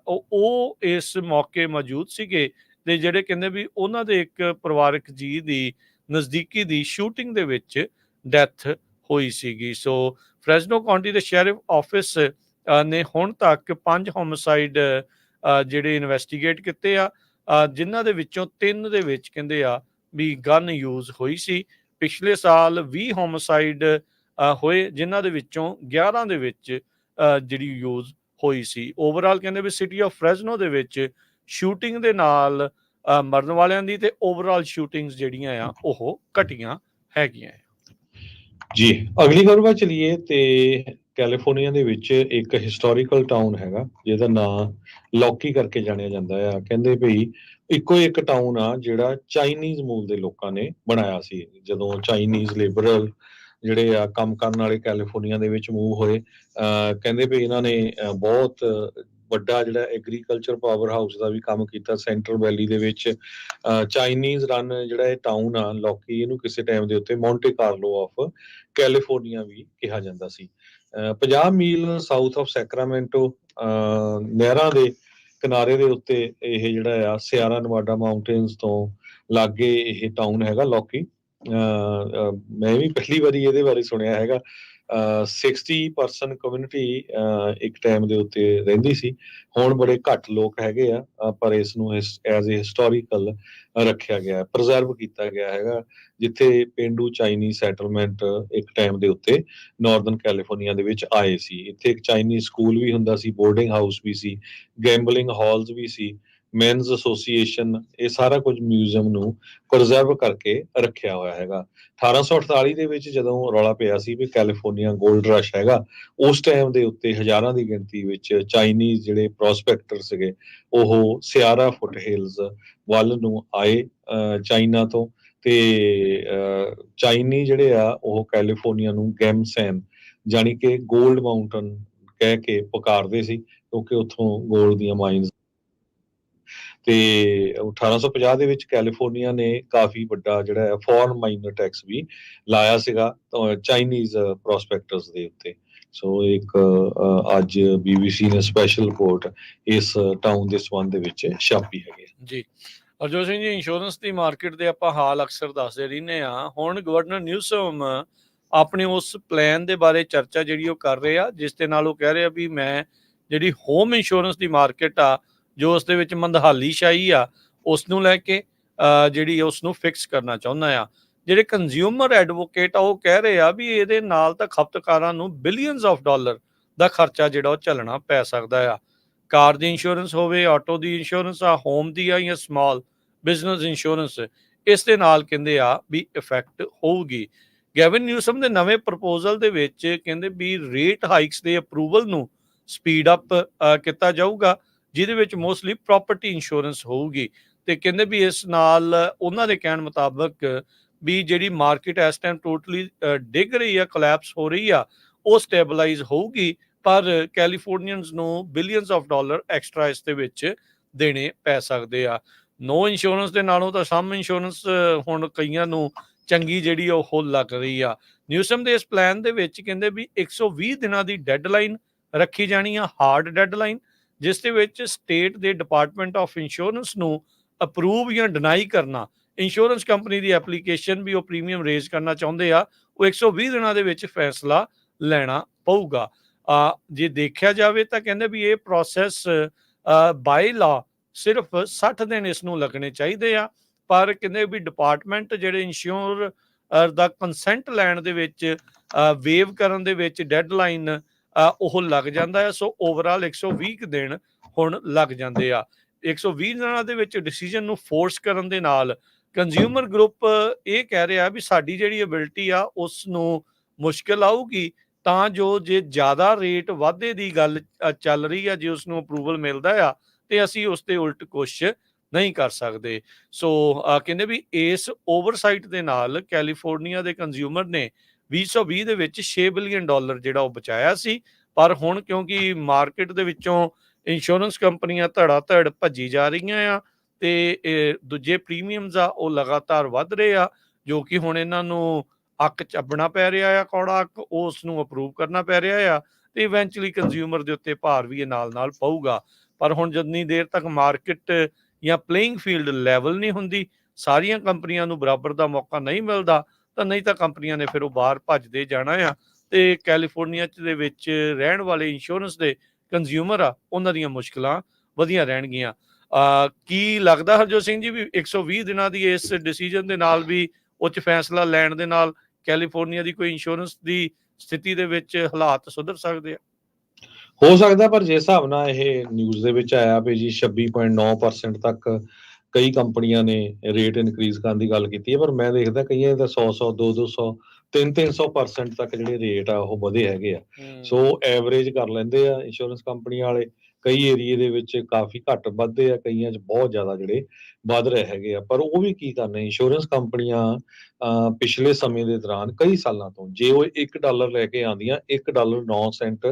ਉਹ ਇਸ ਮੌਕੇ ਮੌਜੂਦ ਸੀਗੇ ਤੇ ਜਿਹੜੇ ਕਹਿੰਦੇ ਵੀ ਉਹਨਾਂ ਦੇ ਇੱਕ ਪਰਿਵਾਰਕ ਜੀ ਦੀ ਨਜ਼ਦੀਕੀ ਦੀ ਸ਼ੂਟਿੰਗ ਦੇ ਵਿੱਚ ਡੈਥ ਹੋਈ ਸੀਗੀ। ਸੋ ਫ੍ਰੈਸਨੋ ਕਾਉਂਟੀ ਦੇ ਸ਼ੈਰਿਫ ਆਫਿਸ ਨੇ ਹੁਣ ਤੱਕ ਪੰਜ ਹੋਮਿਸਾਈਡ ਜਿਹੜੇ ਇਨਵੈਸਟੀਗੇਟ ਕੀਤੇ ਆ। ਜਿਨ੍ਹਾਂ ਦੇ ਵਿੱਚੋਂ ਤਿੰਨ ਦੇ ਵਿੱਚ ਕਹਿੰਦੇ ਆ ਵੀ ਗਨ ਯੂਜ਼ ਹੋਈ ਸੀ। ਪਿਛਲੇ ਸਾਲ 20 ਹੋਮਸਾਈਡ ਹੋਏ, ਜਿਨ੍ਹਾਂ ਦੇ ਵਿੱਚੋਂ 11 ਦੇ ਵਿੱਚ ਜਿਹੜੀ ਯੂਜ਼ ਹੋਈ ਸੀ। ਓਵਰਆਲ ਕਹਿੰਦੇ ਵੀ ਸਿਟੀ ਆਫ ਫ੍ਰੈਸਨੋ ਦੇ ਵਿੱਚ ਸ਼ੂਟਿੰਗ ਦੇ ਨਾਲ ਮਰਨ ਵਾਲਿਆਂ ਦੀ ਤੇ ਓਵਰਆਲ ਸ਼ੂਟਿੰਗਸ ਜਿਹੜੀਆਂ ਆ, ਉਹ ਘਟੀਆਂ ਹੈਗੀਆਂ ਜੀ, ਅਗਲੀ ਖਬਰ ਵੱਲ ਚਲੀਏ ਤੇ ਕੈਲੀਫੋਰਨੀਆ ਦੇ ਵਿੱਚ ਇੱਕ ਹਿਸਟੋਰੀਕਲ ਟਾਊਨ ਹੈਗਾ, ਜਿਹਦਾ ਨਾਮ ਲੌਕੀ ਕਰਕੇ ਜਾਣਿਆ ਜਾਂਦਾ ਆ। ਕਹਿੰਦੇ ਭਈ ਇੱਕੋ ਇੱਕ ਟਾਊਨ ਆ ਜਿਹੜਾ ਚਾਈਨੀਜ਼ ਮੂਲ ਦੇ ਲੋਕਾਂ ਨੇ ਬਣਾਇਆ ਸੀ। ਜਦੋਂ ਚਾਈਨੀਜ਼ ਲਿਬਰਲ ਜਿਹੜੇ ਆ ਕੰਮ ਕਰਨ ਵਾਲੇ ਕੈਲੀਫੋਰਨੀਆ ਦੇ ਵਿੱਚ ਮੂਵ ਹੋਏ, ਅਹ ਕਹਿੰਦੇ ਵੀ ਇਹਨਾਂ ਨੇ ਬਹੁਤ ਵੱਡਾ ਜਿਹੜਾ ਐਗਰੀਕਲਚਰ ਪਾਵਰ ਹਾਊਸ ਦਾ ਵੀ ਕੰਮ ਕੀਤਾ ਸੈਂਟਰਲ ਵੈਲੀ ਦੇ ਵਿੱਚ। ਚਾਈਨੀਜ਼ ਰਨ ਜਿਹੜਾ ਇਹ ਟਾਊਨ ਆ ਲੋਕੀ ਇਹਨੂੰ ਕਿਸੇ ਟਾਈਮ ਦੇ ਉੱਤੇ ਮੌਂਟੇ ਕਾਰਲੋ ਆਫ ਕੈਲੀਫੋਰਨੀਆ ਵੀ ਕਿਹਾ ਜਾਂਦਾ ਸੀ। 50 ਮੀਲ ਸਾਊਥ ਆਫ ਸੈਕਰਾਮੈਂਟੋ ਅਹ ਨਹਿਰਾਂ ਦੇ ਕਿਨਾਰੇ ਦੇ ਉੱਤੇ ਇਹ ਜਿਹੜਾ ਆ, ਸਿਆਰਾ ਨਵਾਡਾ ਮਾਊਂਟੇਨਸ ਤੋਂ ਲਾਗੇ ਇਹ ਟਾਊਨ ਹੈਗਾ ਲੋਕੀ। ਅਹ ਮੈਂ ਵੀ ਪਹਿਲੀ ਵਾਰੀ ਇਹਦੇ ਬਾਰੇ ਸੁਣਿਆ ਹੈਗਾ। 60% ਕਮਿਊਨਿਟੀ ਇੱਕ ਟਾਈਮ ਦੇ ਉੱਤੇ ਰਹਿੰਦੀ ਸੀ। ਹੁਣ ਬੜੇ ਘੱਟ ਲੋਕ ਹੈਗੇ ਆ ਪਰ ਇਸ ਨੂੰ ਐਜ਼ ਅ ਹਿਸਟੋਰੀਕਲ ਰੱਖਿਆ ਗਿਆ ਹੈ ਪ੍ਰੀਜ਼ਰਵ ਕੀਤਾ ਗਿਆ ਹੈਗਾ। ਜਿੱਥੇ ਪਿੰਡੂ ਚਾਈਨੀਜ਼ ਸੈਟਲਮੈਂਟ ਇੱਕ ਟਾਈਮ ਦੇ ਉੱਤੇ ਨਾਰਥਰਨ ਕੈਲੀਫੋਰਨੀਆ ਦੇ ਵਿੱਚ ਆਏ ਸੀ। ਇੱਥੇ ਇੱਕ ਚਾਈਨੀਜ਼ ਸਕੂਲ ਵੀ ਹੁੰਦਾ ਸੀ ਬੋਰਡਿੰਗ ਹਾਊਸ ਵੀ ਸੀ ਗੈਂਬਲਿੰਗ ਹਾਲਸ ਵੀ ਸੀ। ਮੈਨਸ ਐਸੋਸੀਏਸ਼ਨ ਇਹ ਸਾਰਾ ਕੁਝ ਮਿਊਜ਼ੀਅਮ ਨੂੰ ਪ੍ਰਜਰਵ ਕਰਕੇ ਰੱਖਿਆ ਹੋਇਆ ਹੈਗਾ। 1848 ਦੇ ਵਿੱਚ ਜਦੋਂ ਰੌਲਾ ਪਿਆ ਸੀ ਵੀ ਕੈਲੀਫੋਰਨੀਆ 골ਡ ਰਸ਼ ਹੈਗਾ, ਉਸ ਟਾਈਮ ਦੇ ਉੱਤੇ ਹਜ਼ਾਰਾਂ ਦੀ ਗਿਣਤੀ ਵਿੱਚ ਚਾਈਨੀਜ਼ ਜਿਹੜੇ ਪ੍ਰੋਸਪੈਕਟਰ ਸੀਗੇ, ਉਹ ਸਿਆਰਾ ਫੁੱਟ ਹਿਲਸ ਵੱਲ ਨੂੰ ਆਏ ਚਾਈਨਾ ਤੋਂ ਤੇ ਚਾਈਨੀ ਜਿਹੜੇ ਆ, ਉਹ ਕੈਲੀਫੋਰਨੀਆ ਨੂੰ ਗੈਮਸੈਨ ਜਾਨੀ ਕਿ 골ਡ ਮਾਊਂਟਨ ਕਹਿ ਕੇ ਪੁਕਾਰਦੇ ਸੀ, ਕਿਉਂਕਿ ਉੱਥੋਂ 골ਡ ਦੀਆਂ ਮਾਈਨਸ ਤੇ 1850 ਦੇ ਵਿੱਚ ਕੈਲੀਫੋਰਨੀਆ ਨੇ ਕਾਫੀ ਵੱਡਾ ਜਿਹੜਾ ਹੈ ਫੋਰਨ ਮਾਈਨਰ ਟੈਕਸ ਵੀ ਲਾਇਆ ਸੀਗਾ ਚਾਈਨੀਜ਼ ਪ੍ਰੋਸਪੈਕਟਰਸ ਦੇ ਉੱਤੇ। ਸੋ ਇੱਕ ਅੱਜ ਬੀਬੀਸੀ ਨੇ ਸਪੈਸ਼ਲ ਰਿਪੋਰਟ ਇਸ ਟਾਊਨ ਦੇ ਸੰਬੰਧ ਦੇ ਵਿੱਚ ਛਾਪੀ ਹੈਗੀ ਜੀ। ਅਰਜੋਤ ਸਿੰਘ ਜੀ ਇੰਸ਼ੋਰੈਂਸ ਦੀ ਮਾਰਕੀਟ ਦੇ ਆਪਾਂ ਹਾਲ ਅਕਸਰ ਦੱਸਦੇ ਰਹਿੰਦੇ ਆ ਹੁਣ ਗਵਰਨਰ ਨਿਊਸਮ ਆਪਣੇ ਉਸ ਪਲਾਨ ਦੇ ਬਾਰੇ ਚਰਚਾ ਜਿਹੜੀ ਉਹ ਕਰ ਰਹੇ ਆ ਜਿਸ ਦੇ ਨਾਲ ਉਹ ਕਹਿ ਰਹੇ ਆ ਵੀ ਮੈਂ ਜਿਹੜੀ ਹੋਮ ਇੰਸ਼ੋਰੈਂਸ ਦੀ ਮਾਰਕੀਟ ਆ ਜੋ ਉਸ ਦੇ ਵਿੱਚ ਮੰਦਹਾਲੀ ਸ਼ਾਹੀ ਆ ਉਸ ਨੂੰ ਲੈ ਕੇ ਜਿਹੜੀ ਉਸ ਨੂੰ ਫਿਕਸ ਕਰਨਾ ਚਾਹੁੰਦਾ ਆ। ਜਿਹੜੇ ਕੰਜ਼ਿਊਮਰ ਐਡਵੋਕੇਟ ਆ, ਉਹ ਕਹਿ ਰਹੇ ਆ ਵੀ ਇਹਦੇ ਨਾਲ ਤਾਂ ਖਪਤਕਾਰਾਂ ਨੂੰ ਬਿਲੀਅਨਸ ਆਫ ਡਾਲਰ ਦਾ ਖਰਚਾ ਜਿਹੜਾ ਉਹ ਚੱਲਣਾ ਪੈ ਸਕਦਾ ਆ। ਕਾਰ ਦੀ ਇੰਸ਼ੋਰੈਂਸ ਹੋਵੇ ਆਟੋ ਦੀ ਇੰਸ਼ੋਰੈਂਸ ਆ ਹੋਮ ਦੀ ਆ ਜਾਂ ਸਮਾਲ ਬਿਜ਼ਨਸ ਇੰਸ਼ੋਰੈਂਸ ਇਸ ਦੇ ਨਾਲ ਕਹਿੰਦੇ ਆ ਵੀ ਇਫੈਕਟ ਹੋਊਗੀ। ਗੈਵਨ ਨਿਊਸਮ ਦੇ ਨਵੇਂ ਪ੍ਰਪੋਜ਼ਲ ਦੇ ਵਿੱਚ ਕਹਿੰਦੇ ਵੀ ਰੇਟ ਹਾਈਕਸ ਦੇ ਅਪਰੂਵਲ ਨੂੰ ਸਪੀਡ ਅਪ ਕੀਤਾ ਜਾਊਗਾ। ਜਿਹਦੇ ਵਿੱਚ ਮੋਸਟਲੀ ਪ੍ਰਾਪਰਟੀ ਇੰਸ਼ੋਰੈਂਸ ਹੋਊਗੀ। ਤੇ ਕਹਿੰਦੇ ਵੀ ਇਸ ਨਾਲ ਉਹਨਾਂ ਦੇ ਕਹਿਣ ਮੁਤਾਬਕ ਵੀ ਜਿਹੜੀ ਮਾਰਕੀਟ ਇਸ ਟਾਈਮ ਟੋਟਲੀ ਡਿੱਗ ਰਹੀ ਆ ਕੋਲੈਪਸ ਹੋ ਰਹੀ ਆ, ਉਹ ਸਟੇਬਲਾਈਜ਼ ਹੋਊਗੀ, ਪਰ ਕੈਲੀਫੋਰਨੀਅਨਸ ਨੂੰ ਬਿਲੀਅਨਸ ਆਫ ਡਾਲਰ ਐਕਸਟਰਾ ਇਸ ਦੇ ਵਿੱਚ ਦੇਣੇ ਪੈ ਸਕਦੇ ਆ। ਨੋ ਇੰਸ਼ੋਰੈਂਸ ਦੇ ਨਾਲੋਂ ਤਾਂ ਸਮ ਇੰਸ਼ੋਰੈਂਸ ਹੁਣ ਕਈਆਂ ਨੂੰ ਚੰਗੀ ਜਿਹੜੀ ਉਹ ਲੱਗ ਰਹੀ ਆ। ਨਿਊਸਮ ਦੇ ਇਸ ਪਲਾਨ ਦੇ ਵਿੱਚ ਕਹਿੰਦੇ ਵੀ 120 ਦਿਨਾਂ ਦੀ ਡੈਡਲਾਈਨ ਰੱਖੀ ਜਾਣੀ ਆ ਹਾਰਡ ਡੈਡਲਾਈਨ ਜਿਸ ਦੇ ਵਿੱਚ ਸਟੇਟ ਦੇ ਡਿਪਾਰਟਮੈਂਟ ਆਫ ਇੰਸ਼ੋਰੈਂਸ ਨੂੰ ਅਪਰੂਵ ਜਾਂ ਡਿਨਾਈ ਕਰਨਾ। ਇੰਸ਼ੋਰੈਂਸ ਕੰਪਨੀ ਦੀ ਐਪਲੀਕੇਸ਼ਨ ਵੀ ਉਹ ਪ੍ਰੀਮੀਅਮ ਰੇਜ਼ ਕਰਨਾ ਚਾਹੁੰਦੇ ਆ, ਉਹ 120 ਦਿਨਾਂ ਦੇ ਵਿੱਚ ਫੈਸਲਾ ਲੈਣਾ ਪਊਗਾ। ਆ ਜੇ ਦੇਖਿਆ ਜਾਵੇ ਤਾਂ ਕਹਿੰਦੇ ਵੀ ਇਹ ਪ੍ਰੋਸੈਸ ਬਾਈ ਲਾ ਸਿਰਫ 60 ਦਿਨ ਇਸ ਨੂੰ ਲੱਗਣੇ ਚਾਹੀਦੇ ਆ, ਪਰ ਕਹਿੰਦੇ ਵੀ ਡਿਪਾਰਟਮੈਂਟ ਜਿਹੜੇ ਇੰਸ਼ੋਰ ਦਾ ਕੰਸੈਂਟ ਲੈਣ ਦੇ ਵਿੱਚ ਵੇਵ ਕਰਨ ਦੇ ਵਿੱਚ ਡੈਡਲਾਈਨ ਉਹ ਲੱਗ ਜਾਂਦਾ ਹੈ। ਸੋ ਓਵਰਆਲ 120 ਦਿਨ ਹੁਣ ਲੱਗ ਜਾਂਦੇ ਆ। 120 ਦਿਨਾਂ ਦੇ ਵਿੱਚ ਡਿਸੀਜਨ ਨੂੰ ਫੋਰਸ ਕਰਨ ਦੇ ਨਾਲ ਕੰਜ਼ਿਊਮਰ ਗਰੁੱਪ ਇਹ ਕਹਿ ਰਿਹਾ ਵੀ ਸਾਡੀ ਜਿਹੜੀ ਐਬਿਲਿਟੀ ਆ ਉਸ ਨੂੰ ਮੁਸ਼ਕਲ ਆਊਗੀ। ਤਾਂ ਜੋ ਜੇ ਜ਼ਿਆਦਾ ਰੇਟ ਵਾਧੇ ਦੀ ਗੱਲ ਚੱਲ ਰਹੀ ਆ, ਜੇ ਉਸ ਨੂੰ ਅਪਰੂਵਲ ਮਿਲਦਾ ਆ, ਤੇ ਅਸੀਂ ਉਸ ਤੇ ਉਲਟ ਕੁਛ ਨਹੀਂ ਕਰ ਸਕਦੇ। ਸੋ ਕਹਿੰਦੇ ਵੀ ਇਸ ਓਵਰਸਾਈਟ ਦੇ ਨਾਲ ਕੈਲੀਫੋਰਨੀਆ ਦੇ ਕੰਜ਼ਿਊਮਰ ਨੇ 2020 ਦੇ ਵਿੱਚ 6 ਬਿਲੀਅਨ ਡਾਲਰ ਜਿਹੜਾ ਉਹ ਬਚਾਇਆ ਸੀ। ਪਰ ਹੁਣ ਕਿਉਂਕਿ ਮਾਰਕੀਟ ਦੇ ਵਿੱਚੋਂ ਇੰਸ਼ੋਰੈਂਸ ਕੰਪਨੀਆਂ ਧੜਾ ਧੜ ਭੱਜੀ ਜਾ ਰਹੀਆਂ ਆ ਤੇ ਇਹ ਦੂਜੇ ਪ੍ਰੀਮੀਅਮਸ ਆ, ਉਹ ਲਗਾਤਾਰ ਵੱਧ ਰਹੇ ਆ, ਜੋ ਕਿ ਹੁਣ ਇਹਨਾਂ ਨੂੰ ਅੱਕ ਚੱਬਣਾ ਪੈ ਰਿਹਾ ਆ, ਕੌੜਾ ਅੱਕ, ਉਸ ਨੂੰ ਅਪਰੂਵ ਕਰਨਾ ਪੈ ਰਿਹਾ ਆ ਤੇ ਇਵੈਂਚੁਅਲੀ ਕੰਜ਼ਿਊਮਰ ਦੇ ਉੱਤੇ ਭਾਰ ਵੀ ਇਹ ਨਾਲ ਨਾਲ ਪਊਗਾ। ਪਰ ਹੁਣ ਜਿੰਨੀ ਦੇਰ ਤੱਕ ਮਾਰਕੀਟ ਜਾਂ ਪਲੇਇੰਗ ਫੀਲਡ ਲੈਵਲ ਨਹੀਂ ਹੁੰਦੀ, ਸਾਰੀਆਂ ਕੰਪਨੀਆਂ ਨੂੰ ਬਰਾਬਰ ਦਾ ਮੌਕਾ ਨਹੀਂ ਮਿਲਦਾ ਤਾਂ ਨਹੀਂ ਤਾਂ ਕੰਪਨੀਆਂ ਨੇ ਫਿਰ ਉਹ ਬਾਹਰ ਭੱਜਦੇ ਜਾਣਾ ਆ ਤੇ ਕੈਲੀਫੋਰਨੀਆ ਚ ਦੇ ਵਿੱਚ ਰਹਿਣ ਵਾਲੇ ਇੰਸ਼ੋਰੈਂਸ ਦੇ ਕੰਜ਼ਿਊਮਰ ਆ, ਉਹਨਾਂ ਦੀਆਂ ਮੁਸ਼ਕਲਾਂ ਵਧੀਆਂ ਰਹਿਣਗੀਆਂ। ਕੀ ਲੱਗਦਾ ਹਰਜੋਤ ਸਿੰਘ ਜੀ ਵੀ 120 ਦਿਨਾਂ ਦੀ ਇਸ ਡਿਸੀਜਨ ਦੇ ਨਾਲ ਵੀ ਉੱਚ ਫੈਸਲਾ ਲੈਣ ਦੇ ਨਾਲ ਕੈਲੀਫੋਰਨੀਆ ਦੀ ਕੋਈ ਇੰਸ਼ੋਰੈਂਸ ਦੀ ਸਥਿਤੀ ਦੇ ਵਿੱਚ ਹਾਲਾਤ ਸੁਧਰ ਸਕਦੇ ਆ? ਹੋ ਸਕਦਾ ਪਰ ਜਿਸ ਹਿਸਾਬ ਨਾਲ ਇਹ ਨਿਊਜ਼ ਦੇ ਵਿੱਚ ਆਇਆ ਵੀ ਜੀ 26.9% ਤੱਕ ਕਈ ਕੰਪਨੀਆਂ ਨੇ ਰੇਟ ਇਨਕਰੀਜ਼ ਕਰਨ ਦੀ ਗੱਲ ਕੀਤੀ ਹੈ ਪਰ ਮੈਂ ਦੇਖਦਾ ਕਈਆਂ ਦਾ 100 100 200 200 3 300% ਤੱਕ ਜਿਹੜੇ ਰੇਟ ਆ ਉਹ ਵਧੇ ਹੈਗੇ ਆ। ਸੋ ਐਵਰੇਜ ਕਰ ਲੈਂਦੇ ਆ ਇੰਸ਼ੋਰੈਂਸ ਕੰਪਨੀਆਂ ਵਾਲੇ। ਕਈ ਏਰੀਏ ਦੇ ਵਿੱਚ ਕਾਫੀ ਘੱਟ ਵੱਧਦੇ ਆ ਕਈਆਂ 'ਚ ਬਹੁਤ ਜ਼ਿਆਦਾ ਜਿਹੜੇ ਵੱਧ ਰਹੇ ਹੈਗੇ ਆ। ਪਰ ਉਹ ਵੀ ਕੀ ਕਰਨਾ ਇੰਸ਼ੋਰੈਂਸ ਕੰਪਨੀਆਂ ਪਿਛਲੇ ਸਮੇਂ ਦੇ ਦੌਰਾਨ ਕਈ ਸਾਲਾਂ ਤੋਂ ਜੇ ਉਹ 1 ਡਾਲਰ ਲੈ ਕੇ ਆਉਂਦੀਆਂ 1 ਡਾਲਰ 9 ਸੈਂਟ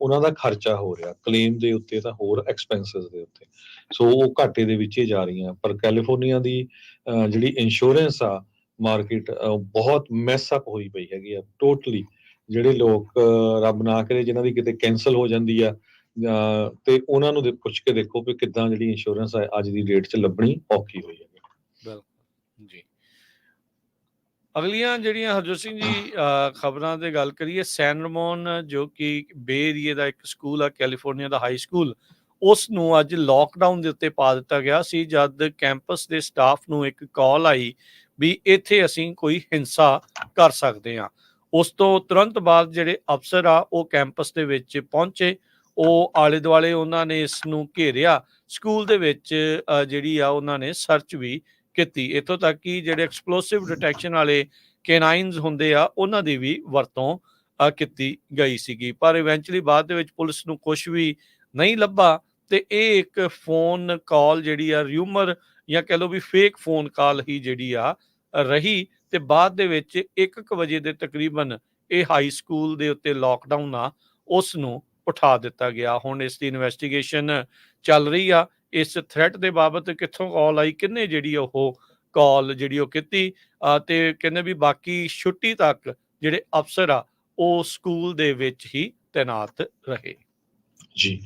ਉਹਨਾਂ ਦਾ ਖਰਚਾ ਹੋ ਰਿਹਾ। ਕਲੇਮ ਦੇ ਉੱਤੇ ਤਾਂ ਹੋਰ ਐਕਸਪੈਂਸਸ ਦੇ ਉੱਤੇ। ਸੋ ਉਹ ਘਾਟੇ ਦੇ ਵਿੱਚ ਹੀ ਜਾ ਰਹੀਆਂ। ਪਰ ਕੈਲੀਫੋਰਨੀਆ ਦੀ ਅਹ, ਜਿਹੜੀ ਇੰਸ਼ੋਰੈਂਸ ਆ ਮਾਰਕੀਟ ਬਹੁਤ ਮੈਸ ਅਪ ਹੋਈ ਪਈ ਹੈਗੀ ਆ ਟੋਟਲੀ ਜਿਹੜੇ ਲੋਕ ਰੱਬ ਨਾ ਕਰੇ ਜਿਨ੍ਹਾਂ ਦੀ ਕਿਤੇ ਕੈਨਸਲ ਹੋ ਜਾਂਦੀ ਆ ਤੇ ਉਹਨਾਂ ਨੂੰ ਪੁੱਛ ਕੇ ਦੇਖੋ ਵੀ ਕਿੱਦਾਂ ਜਿਹੜੀ ਇੰਸ਼ੋਰੈਂਸ ਆ, ਅੱਜ ਦੀ ਡੇਟ 'ਚ ਲੱਭਣੀ ਔਖੀ ਹੋਈ ਹੈ ਜੀ। ਅਗਲੀਆਂ ਜਿਹੜੀਆਂ, ਹਰਜੋਤ ਸਿੰਘ ਜੀ ਖਬਰਾਂ ਤੇ ਗੱਲ ਕਰੀਏ, ਸੈਨ ਰਮੋਨ, ਜੋ ਕਿ ਬੇ ਏਰੀਏ ਦਾ ਇੱਕ ਸਕੂਲ ਆ, ਕੈਲੀਫੋਰਨੀਆ ਦਾ ਹਾਈ ਸਕੂਲ, ਉਸ ਨੂੰ ਅੱਜ ਲੋਕਡਾਊਨ ਦੇ ਉੱਤੇ ਪਾ ਦਿੱਤਾ ਗਿਆ ਸੀ, ਜਦ ਕੈਂਪਸ ਦੇ ਸਟਾਫ ਨੂੰ ਇੱਕ ਕਾਲ ਆਈ ਵੀ ਇੱਥੇ ਅਸੀਂ ਕੋਈ ਹਿੰਸਾ ਕਰ ਸਕਦੇ ਹਾਂ। ਉਸ ਤੋਂ ਤੁਰੰਤ ਬਾਅਦ ਜਿਹੜੇ ਅਫਸਰ ਆ, ਉਹ ਕੈਂਪਸ ਦੇ ਵਿੱਚ ਪਹੁੰਚੇ। ਉਹ ਆਲੇ ਦੁਆਲੇ ਉਹਨਾਂ ਨੇ ਇਸ ਨੂੰ ਘੇਰਿਆ। ਸਕੂਲ ਦੇ ਵਿੱਚ ਜਿਹੜੀ ਆ, ਉਹਨਾਂ ਨੇ ਸਰਚ ਵੀ ਕੀਤੀ। ਇਥੋਂ ਤੱਕ ਕਿ ਜਿਹੜੇ ਐਕਸਪਲੋਸਿਵ ਡਿਟੈਕਸ਼ਨ ਵਾਲੇ ਕੈਨਾਈਨਸ ਹੁੰਦੇ ਆ, ਉਹਨਾਂ ਦੀ ਵੀ ਵਰਤੋਂ ਕੀਤੀ ਗਈ ਸੀਗੀ। ਪਰ ਇਵੈਂਚੁਅਲੀ ਬਾਅਦ ਦੇ ਵਿੱਚ ਪੁਲਿਸ ਨੂੰ ਕੁਝ ਵੀ ਨਹੀਂ ਲੱਭਾ ਤੇ ਇਹ ਇੱਕ ਫੋਨ ਕਾਲ ਜਿਹੜੀ ਆ ਰਿਊਮਰ ਜਾਂ ਕਹ ਲਓ ਵੀ ਫੇਕ ਫੋਨ ਕਾਲ ਹੀ ਜਿਹੜੀ ਆ, ਰਹੀ ਤੇ ਬਾਅਦ ਦੇ ਵਿੱਚ 1:00 ਵਜੇ ਦੇ ਤਕਰੀਬਨ ਇਹ ਹਾਈ ਸਕੂਲ ਦੇ ਉੱਤੇ ਲੋਕਡਾਊਨ ਆ, ਉਸ ਨੂੰ ਉਠਾ ਦਿੱਤਾ ਗਿਆ। ਹੁਣ ਇਸ ਦੀ ਇਨਵੈਸਟੀਗੇਸ਼ਨ ਚੱਲ ਰਹੀ ਆ। ਇਸ ਥ੍ਰੈਟ ਦੇ ਬਾਬਤ ਕਿੱਥੋਂ ਕਾਲ ਆਈ, ਕਿੰਨੇ ਜਿਹੜੀ ਉਹ ਕਾਲ ਜਿਹੜੀ ਉਹ ਕੀਤੀ ਤੇ ਕਹਿੰਦੇ ਵੀ ਬਾਕੀ ਛੁੱਟੀ ਤੱਕ ਜਿਹੜੇ ਅਫਸਰ ਆ, ਉਹ ਸਕੂਲ ਦੇ ਵਿੱਚ ਹੀ ਤਾਇਨਾਤ ਰਹੇ। ਜੀ।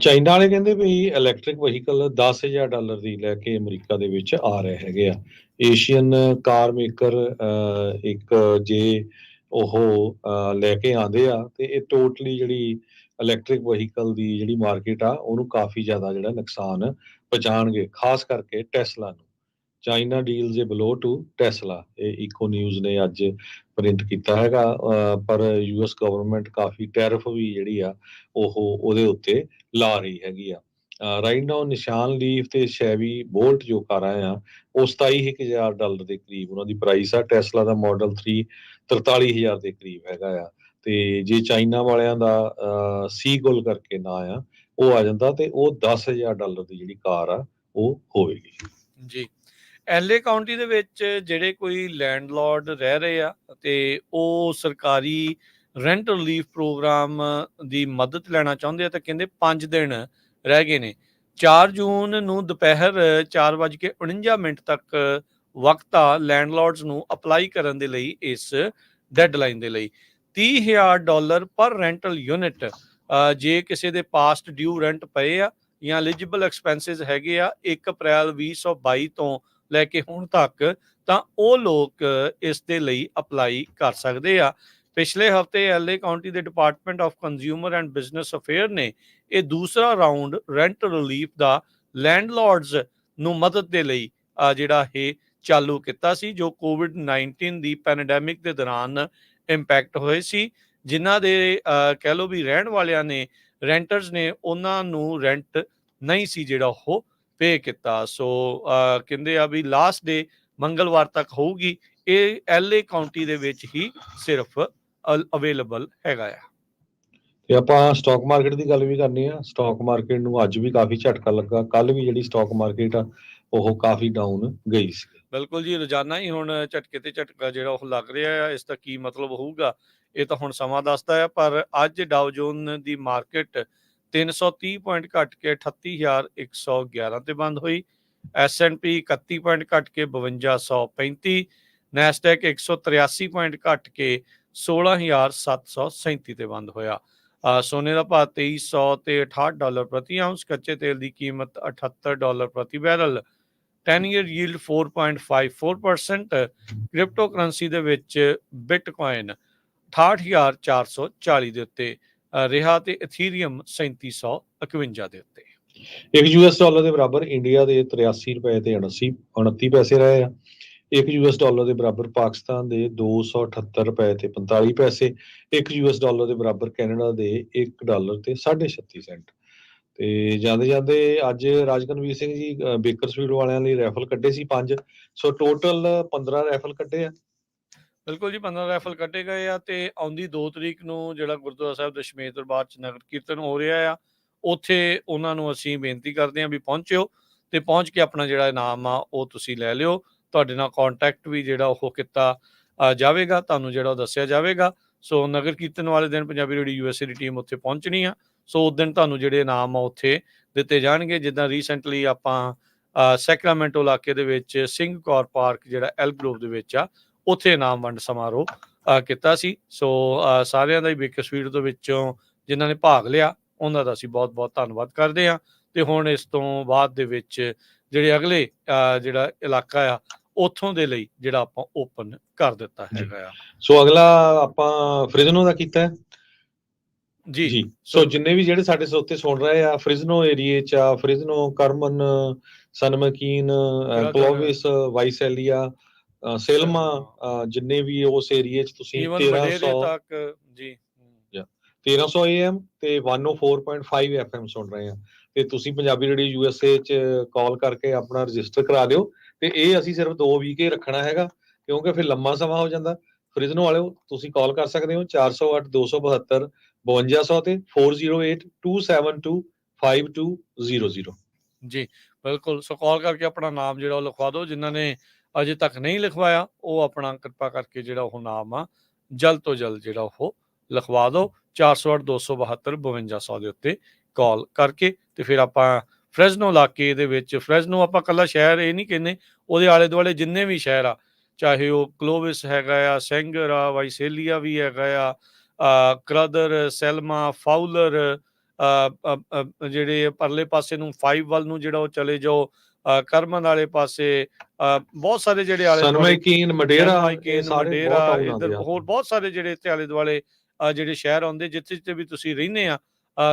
ਚਾਈਨਾ ਵਾਲੇ ਕਹਿੰਦੇ ਵੀ ਇਲੈਕਟ੍ਰਿਕ ਵਹੀਕਲ 10000 ਡਾਲਰ ਦੀ ਲੈ ਕੇ ਅਮਰੀਕਾ ਦੇ ਵਿੱਚ ਆ ਰਹੇ ਹੈਗੇ ਆ। ਏਸ਼ੀਅਨ ਕਾਰ ਮੇਕਰ ਇੱਕ ਜੇ ਉਹ ਲੈ ਕੇ ਆਂਦੇ ਆ ਤੇ ਇਹ ਟੋਟਲੀ ਜਿਹੜੀ ਇਲੈਕਟ੍ਰਿਕ ਵਹੀਕਲ ਦੀ ਜਿਹੜੀ ਮਾਰਕੀਟ ਆ, ਉਹਨੂੰ ਕਾਫੀ ਜ਼ਿਆਦਾ ਜਿਹੜਾ ਨੁਕਸਾਨ ਪਹੁੰਚਾਣਗੇ ਖਾਸ ਕਰਕੇ ਟੈਸਲਾ ਨੂੰ। China deals a blow to Tesla ਇਹ ਇਕੋ ਨਿਊਜ਼ ਨੇ ਅੱਜ ਪ੍ਰਿੰਟ ਕੀਤਾ ਹੈਗਾ ਪਰ ਯੂਐਸ ਗਵਰਨਮੈਂਟ ਕਾਫੀ ਟੈਰਿਫ ਵੀ ਜਿਹੜੀ ਆ, ਉਹ ਉਹਦੇ ਉੱਤੇ ਲਾ ਰਹੀ ਹੈਗੀ ਆ। ਰਾਈਟ ਨਾਓ ਨਿਸ਼ਾਨ ਲੀਫ ਤੇ ਸ਼ੈਵੀ ਬੋਲਟ ਜੋ ਕਾਰਾਂ ਆ, ਉਹ 27000 ਡਾਲਰ ਦੇ ਕਰੀਬ ਉਹਨਾਂ ਦੀ ਪ੍ਰਾਈਸ ਆ। ਟੈਸਲਾ ਦਾ ਮਾਡਲ 3 43000 ਦੇ ਕਰੀਬ ਹੈਗਾ ਆ। ਤੇ ਜੇ ਚਾਈਨਾ ਵਾਲਿਆਂ ਦਾ ਸੀ ਗੋਲ ਕਰਕੇ ਨਾ ਆ, ਉਹ ਆ ਜਾਂਦਾ ਤੇ ਉਹ 10000 ਡਾਲਰ ਦੀ ਜਿਹੜੀ ਕਾਰ ਆ, ਉਹ ਹੋਵੇਗੀ। ਜੀ। ਐਲਏ ਕਾਉਂਟੀ ਦੇ ਵਿੱਚ ਜਿਹੜੇ ਕੋਈ ਲੈਂਡਲਾਰਡ ਰਹਿ ਰਹੇ ਆ ਤੇ ਉਹ ਸਰਕਾਰੀ ਰੈਂਟ ਰਿਲੀਫ ਪ੍ਰੋਗਰਾਮ ਦੀ ਮਦਦ ਲੈਣਾ ਚਾਹੁੰਦੇ ਆ ਤਾਂ ਕਹਿੰਦੇ 5 ਦਿਨ ਰਹਿ ਗਏ ਨੇ। 4 ਜੂਨ ਨੂੰ ਦੁਪਹਿਰ 4:49 ਮਿੰਟ ਤੱਕ ਵਕਤ ਆ ਲੈਂਡਲਾਰਡਸ ਨੂੰ ਅਪਲਾਈ ਕਰਨ ਦੇ ਲਈ ਇਸ ਡੈਡਲਾਈਨ ਦੇ ਲਈ। 30000 ਡਾਲਰ ਪਰ ਰੈਂਟਲ ਯੂਨਿਟ ਜੇ ਕਿਸੇ ਦੇ ਪਾਸਟ ਡਿਊ ਰੈਂਟ ਪਏ ਆ ਜਾਂ ਐਲੀਜੀਬਲ ਐਕਸਪੈਂਸਸ ਹੈਗੇ ਆ 1 ਅਪ੍ਰੈਲ 2022 ਤੋਂ ਲੈ ਕੇ ਹੁਣ ਤੱਕ, ਤਾਂ ਉਹ ਲੋਕ ਇਸ ਦੇ ਲਈ ਅਪਲਾਈ ਕਰ ਸਕਦੇ ਆ। ਪਿਛਲੇ ਹਫ਼ਤੇ ਐਲਏ ਕਾਉਂਟੀ ਦੇ department of consumer and business affair ਨੇ ਇਹ ਦੂਸਰਾ ਰਾਉਂਡ ਰੈਂਟ ਰਿਲੀਫ ਦਾ ਲੈਂਡਲਾਰਡਸ ਨੂੰ ਮਦਦ ਦੇ ਲਈ ਜਿਹੜਾ ਇਹ ਚਾਲੂ ਕੀਤਾ ਸੀ, ਜੋ ਕੋਵਿਡ-19 ਦੀ ਪੈਂਡੈਮਿਕ ਦੇ ਦੌਰਾਨ ਇੰਪੈਕਟ ਹੋਏ ਸੀ, ਜਿਨ੍ਹਾਂ ਦੇ ਕਹਿ ਲਓ ਵੀ ਰਹਿਣ ਵਾਲਿਆਂ ਨੇ ਰੈਂਟਰਸ ਨੇ ਉਹਨਾਂ ਨੂੰ ਰੈਂਟ ਨਹੀਂ ਸੀ ਜਿਹੜਾ ਉਹ ਪੇ ਕੀਤਾ। ਸੋ ਕਹਿੰਦੇ ਆ ਵੀ ਲਾਸਟ ਡੇ ਮੰਗਲਵਾਰ ਤੱਕ ਹੋਊਗੀ, ਇਹ ਐਲਏ ਕਾਉਂਟੀ ਦੇ ਵਿੱਚ ਹੀ ਸਿਰਫ ਅਵੇਲੇਬਲ ਹੈਗਾ ਆ। ਤੇ ਆਪਾਂ ਸਟਾਕ ਮਾਰਕੀਟ ਦੀ ਗੱਲ ਵੀ ਕਰਨੀ ਆ। ਸਟਾਕ ਮਾਰਕੀਟ ਨੂੰ ਅੱਜ ਵੀ ਕਾਫੀ ਝਟਕਾ ਲੱਗਾ। ਕੱਲ ਵੀ ਜਿਹੜੀ ਸਟਾਕ ਮਾਰਕੀਟ ਆ ਉਹ ਕਾਫੀ ਡਾਊਨ ਗਈ ਸੀ। ਬਿਲਕੁਲ ਜੀ, ਰੋਜ਼ਾਨਾ ਹੀ ਹੁਣ ਝਟਕੇ ਤੇ ਝਟਕਾ ਜਿਹੜਾ ਉਹ ਲੱਗ ਰਿਹਾ ਆ ਇਸ ਦਾ ਕੀ ਮਤਲਬ ਹੋਊਗਾ? ਇਹ ਤਾਂ ਹੁਣ ਸਮਾਂ ਦੱਸਦਾ ਹੈ, ਪਰ ਅੱਜ ਡਾਓ ਜੋਨ ਦੀ ਮਾਰਕੀਟ 330 ਪੁਆਇੰਟ ਘਟ ਕੇ 38111 ਤੇ ਬੰਦ ਹੋਈ। S&P 31 ਪੁਆਇੰਟ ਘਟ ਕੇ 5235 ਨੈਸਡੈਕ 183 ਪੁਆਇੰਟ ਘਟ ਕੇ 16737 ਤੇ ਬੰਦ ਹੋਇਆ। ਸੋਨੇ ਦਾ ਭਾਅ 2300 ਤੇ 68 ਡਾਲਰ ਪ੍ਰਤੀ ਆਉਂਸ ਕੱਚੇ ਤੇਲ ਦੀ ਕੀਮਤ 78 ਡਾਲਰ ਪ੍ਰਤੀ barrel. 10 year yield 4.54% crypto currency ਦੇ ਵਿੱਚ ਬਿਟਕੋਇਨ 68440 ਦੇ ਉੱਤੇ ਅ, ਰਿਹਾ ਤੇ ਇਥੀਰੀਅਮ 3751 ਦੇ ਉੱਤੇ। ਇੱਕ ਯੂਐਸ ਡਾਲਰ ਦੇ ਬਰਾਬਰ ਇੰਡੀਆ ਦੇ 83 ਰੁਪਏ ਤੇ 79 29 ਪੈਸੇ ਰਹੇ ਆ। ਇੱਕ ਯੂਐਸ ਡਾਲਰ ਦੇ ਬਰਾਬਰ ਪਾਕਿਸਤਾਨ ਦੇ 278 ਰੁਪਏ ਤੇ 45 ਪੈਸੇ। ਇੱਕ ਯੂਐਸ ਡਾਲਰ ਦੇ ਬਰਾਬਰ ਕੈਨੇਡਾ ਦੇ 1 ਡਾਲਰ ਤੇ 36 ਸੈਂਟ। ਤੇ ਜਾਂਦੇ ਜਾਂਦੇ ਅੱਜ ਰਾਜਕਨਵੀਰ ਸਿੰਘ ਜੀ ਬੇਕਰਸਫੀਲਡ ਵਾਲਿਆਂ ਲਈ ਰੈਫਲ ਕੱਢੇ ਸੀ ਪੰਜ। ਸੋ ਟੋਟਲ 15 ਰੈਫਲ ਕੱਢੇ ਆ। ਬਿਲਕੁਲ ਜੀ 15 ਰਾਈਫਲ ਕੱਢੇ ਗਏ ਆ ਤੇ ਆਉਂਦੀ 2 ਤਰੀਕ ਨੂੰ ਜਿਹੜਾ ਗੁਰਦੁਆਰਾ ਸਾਹਿਬ ਦਸ਼ਮੇਸ਼ ਦਰਬਾਰ ਚ ਨਗਰ ਕੀਰਤਨ ਹੋ ਰਿਹਾ ਆ, ਉੱਥੇ ਉਹਨਾਂ ਨੂੰ ਅਸੀਂ ਬੇਨਤੀ ਕਰਦੇ ਹਾਂ ਵੀ ਪਹੁੰਚਿਓ ਤੇ ਪਹੁੰਚ ਕੇ ਆਪਣਾ ਜਿਹੜਾ ਇਨਾਮ ਆ, ਉਹ ਤੁਸੀਂ ਲੈ ਲਿਓ। ਤੁਹਾਡੇ ਨਾਲ ਕੰਟੈਕਟ ਵੀ ਜਿਹੜਾ ਉਹ ਕੀਤਾ ਜਾਵੇਗਾ, ਤੁਹਾਨੂੰ ਜਿਹੜਾ ਉਹ ਦੱਸਿਆ ਜਾਵੇਗਾ। ਸੋ ਨਗਰ ਕੀਰਤਨ ਵਾਲੇ ਦਿਨ ਪੰਜਾਬੀ ਰੇਡੀਓ ਯੂਐਸਏ ਦੀ ਟੀਮ ਉੱਥੇ ਪਹੁੰਚਣੀ ਆ। ਸੋ ਉਸ ਦਿਨ ਤੁਹਾਨੂੰ ਜਿਹੜੇ ਇਨਾਮ ਆ ਉੱਥੇ ਦਿੱਤੇ ਜਾਣਗੇ ਜਿੱਦਾਂ ਰੀਸੈਂਟਲੀ ਆਪਾਂ ਸੈਕਰਾਮੈਂਟੋ ਇਲਾਕੇ ਦੇ ਵਿੱਚ ਸਿੰਘ ਕੌਰ ਪਾਰਕ ਜਿਹੜਾ ਐਲ ਗਲੋਬ ਦੇ ਵਿੱਚ ਆ ਉੱਥੇ ਇਨਾਮ ਵੰਡ ਸਮਾਰੋਹ ਕੀਤਾ ਸੀ। ਸੋ ਸਾਰਿਆਂ ਦਾ ਹੀ ਬੇਕਸਵੀਰ ਦੇ ਵਿੱਚੋਂ ਜਿਨ੍ਹਾਂ ਨੇ ਭਾਗ ਲਿਆ ਉਹਨਾਂ ਦਾ ਅਸੀਂ ਬਹੁਤ-ਬਹੁਤ ਧੰਨਵਾਦ ਕਰਦੇ ਹਾਂ। ਤੇ ਹੁਣ ਇਸ ਤੋਂ ਬਾਅਦ ਦੇ ਵਿੱਚ ਜਿਹੜੇ ਅਗਲੇ ਜਿਹੜਾ ਇਲਾਕਾ ਆ ਉੱਥੋਂ ਦੇ ਲਈ ਜਿਹੜਾ ਆਪਾਂ ਓਪਨ ਕਰ ਦਿੱਤਾ। ਹੈਗਾ ਆ। ਸੋ ਅਗਲਾ ਆਪਾਂ ਫ੍ਰਿਜ਼ਨੋ ਦਾ ਕੀਤਾ ਹੈ। ਜੀ। ਜੀ। ਸੋ ਜਿੰਨੇ ਵੀ ਜਿਹੜੇ ਸਾਡੇ ਸਰੋਤੇ ਸੁਣ ਰਹੇ ਆ ਫ੍ਰਿਜ਼ਨੋ ਏਰੀਏ ਚ ਆ ਫ੍ਰਿਜ਼ਨੋ ਕਰਮਨ ਸਨਮਕੀਨ ਕਲੋਵਿਸ ਵਾਈਸੈਲੀਆ ਸੇਲਮਾ ਜਿੰਨੇ ਵੀ ਉਸ ਏਰੀਏ ਚ ਤੁਸੀਂ ਈਵਨ ਵਡੇਰੇ 1300 ਤੱਕ ਜੀ। 1300 AM ਤੇ 104.5 FM ਸੁਣ ਰਹੇ ਆ। ਤੇ ਤੁਸੀਂ ਪੰਜਾਬੀ ਰੇਡੀਓ ਯੂਐਸਏ ਚ ਕਾਲ ਕਰਕੇ ਆਪਣਾ ਰਜਿਸਟਰ ਕਰਾ ਲਿਓ ਤੇ ਇਹ ਅਸੀਂ ਸਿਰਫ 2 ਵੀਕ ਹੀ ਰੱਖਣਾ ਹੈਗਾ ਕਿਉਂਕਿ ਫਿਰ ਲੰਮਾ ਸਮਾਂ ਹੋ ਜਾਂਦਾ। ਫ੍ਰਿਜ਼ਨੋ ਵਾਲਿਓ ਤੁਸੀਂ ਕਾਲ ਕਰ ਸਕਦੇ ਹੋ 408 272 5200 ਤੇ 4082725200 ਜੀ, ਬਿਲਕੁਲ। ਸੋ ਕਾਲ ਕਰਕੇ ਆਪਣਾ ਨਾਮ ਜਿਹੜਾ ਉਹ ਲਿਖਵਾ ਦਿਓ। ਜਿਨ੍ਹਾਂ ਨੇ ਅਜੇ ਤੱਕ ਨਹੀਂ ਲਿਖਵਾਇਆ, ਉਹ ਆਪਣਾ ਕਿਰਪਾ ਕਰਕੇ ਜਿਹੜਾ ਉਹ ਨਾਮ ਆ, ਜਲਦ ਤੋਂ ਜਲਦ ਜਿਹੜਾ ਉਹ ਲਿਖਵਾ ਦਿਓ। 408 272 5200 ਦੇ ਉੱਤੇ ਕਾਲ ਕਰਕੇ ਤੇ ਫਿਰ ਆਪਾਂ ਫ੍ਰੈਜ਼ਨੋ ਇਲਾਕੇ ਦੇ ਵਿੱਚ ਫ੍ਰੈਜ਼ਨੋ ਆਪਾਂ ਕੱਲਾ ਸ਼ਹਿਰ ਇਹ ਨਹੀਂ ਕਹਿੰਦੇ, ਉਹਦੇ ਆਲੇ ਦੁਆਲੇ ਜਿੰਨੇ ਵੀ ਸ਼ਹਿਰ ਆ, ਚਾਹੇ ਉਹ ਕਲੋਵਿਸ ਹੈਗਾ ਆ, ਸੈਂਗਰ ਆ ਵਾਈਸੇਲੀਆ ਵੀ ਹੈਗਾ ਆ ਕਰਦਰ ਸੈਲਮਾ ਫਾਉਲਰ ਜਿਹੜੇ ਪਰਲੇ ਪਾਸੇ ਨੂੰ 5 ਵੱਲ ਨੂੰ ਜਿਹੜਾ ਉਹ ਚਲੇ ਜਾਓ ਕਰਮਨ ਵਾਲੇ ਪਾਸੇ ਬਹੁਤ ਸਾਰੇ ਜਿਹੜੇ ਆਲੇ ਸਨਮਕੀਨ ਮਡੇਰਾ ਮਡੇਰਾ ਇਧਰ। ਹੋਰ ਬਹੁਤ ਸਾਰੇ ਜਿਹੜੇ ਇੱਥੇ ਆਲੇ ਦੁਆਲੇ ਜਿਹੜੇ ਸ਼ਹਿਰ ਆਉਂਦੇ ਜਿੱਥੇ ਜਿੱਥੇ ਵੀ ਤੁਸੀਂ ਰਹਿੰਦੇ ਆ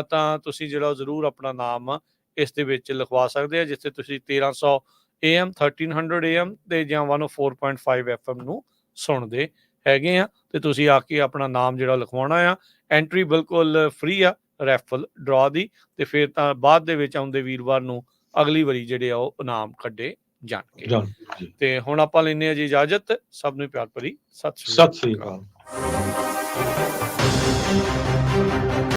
ਤਾਂ ਤੁਸੀਂ ਜਿਹੜਾ ਜ਼ਰੂਰ ਆਪਣਾ ਨਾਮ ਇਸ ਦੇ ਵਿੱਚ ਲਿਖਵਾ ਸਕਦੇ ਆ ਜਿੱਥੇ ਤੁਸੀਂ 1300 AM 1300 AM ਤੇ ਜਾਂ 104.5 FM ਨੂੰ ਸੁਣਦੇ ਹੈਗੇ ਆ ਤੇ ਤੁਸੀਂ ਆ ਕੇ ਆਪਣਾ ਨਾਮ ਜਿਹੜਾ ਲਿਖਵਾਉਣਾ ਆ ਐਂਟਰੀ ਬਿਲਕੁਲ ਫ੍ਰੀ ਆ ਰੈਫਲ ਡਰਾ ਦੀ ਤੇ ਫਿਰ ਤਾਂ ਬਾਅਦ ਦੇ ਵਿੱਚ ਆਉਂਦੇ ਵੀਰਵਾਰ ਨੂੰ ਅਗਲੀ ਵਾਰੀ ਜਿਹੜੇ ਆ ਉਹ ਇਨਾਮ ਕੱਢੇ ਜਾਣਗੇ। ਜਾਣ ਜੀ। ਤੇ ਹੁਣ ਆਪਾਂ ਲੈਨੇ ਆ ਜੀ ਇਜਾਜ਼ਤ। ਸਭ ਨੂੰ ਪਿਆਰ ਭਰੀ ਸਤਿ ਸ਼੍ਰੀ ਸਤਿ ਸ੍ਰੀ ਅਕਾਲ।